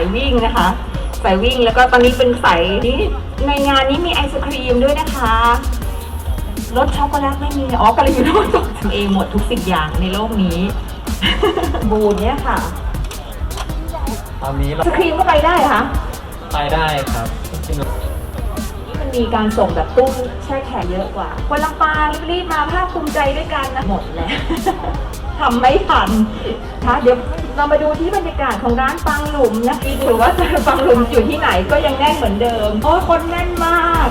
สายวิ่งนะคะ สายวิ่งแล้วก็ตอนนี้เป็นสายนี้ในงานนี้มีไอศครีมด้วยนะคะรสช็อกโกแลตไม่มีอ๋อกระอยู่โน่นทำเองหมดทุกสิ่งอย่างในโลกนี้ บูนเนี่ยค่ะตอนนี้ไอเราศครีมก็ไปได้เหรอคะไปได้ครับจริงมันมีการส่งแบบตู้แช่แข็งเยอะกว่าคนลำปางรีบๆมาภาคภูมิใจด้วยกันนะหมดแล้ว ทำไม่ทันค่ะเดี๋ยว เรามาดูที่บรรยากาศของร้านปังหลุมนะถือว่าปังหลุมอยู่ที่ไหนก็ยังแน่นเหมือนเดิม โอ้ยคนแน่นมาก